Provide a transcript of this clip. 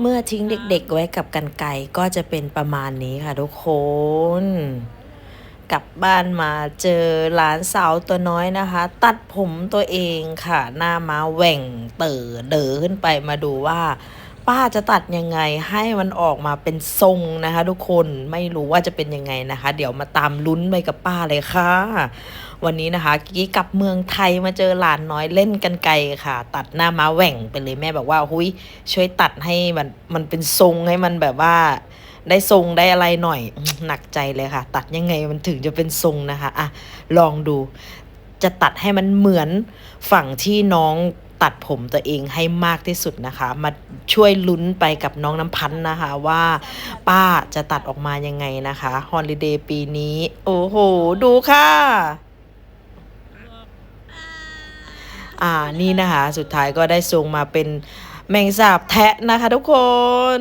เมื่อทิ้งเด็กๆไว้กับกันไก่ก็จะเป็นประมาณนี้ค่ะทุกคน กลับบ้านมาเจอหลานสาวตัวน้อยนะคะ ตัดผมตัวเองค่ะ หน้ามาแหว่งเต๋อเด๋อขึ้นไปมาดูว่า ป้าจะตัดยังไงให้มันออกมาเป็นทรงนะคะ ทุกคนไม่รู้ว่าจะเป็นยังไงนะคะ เดี๋ยวมาตามลุ้นไปกับป้าเลยค่ะ วันนี้นะคะกิ๊กลับเมืองไทยมาเจอหลานน้อยเล่นกันไกลค่ะ ตัดหน้าม้าแหว่งไปเลยแม่บอกว่าหุยช่วยตัดให้มันมันเป็นทรงให้มันแบบว่าได้ทรงได้อะไรหน่อยหนักใจเลยค่ะ ตัดยังไงมันถึงจะเป็นทรงนะคะอะลองดู จะตัดให้มันเหมือนฝั่งที่น้อง ตัดผมตัวเองให้มากที่สุดนะคะ มาช่วยลุ้นไปกับน้องน้ำพันธ์นะคะว่าป้าจะตัดออกมายังไงนะคะฮอลิเดย์ปีนี้ โอ้โห ดูค่ะอ่านี่นะคะ สุดท้ายก็ได้ทรงมาเป็นแมงสาบแทะนะคะทุกคน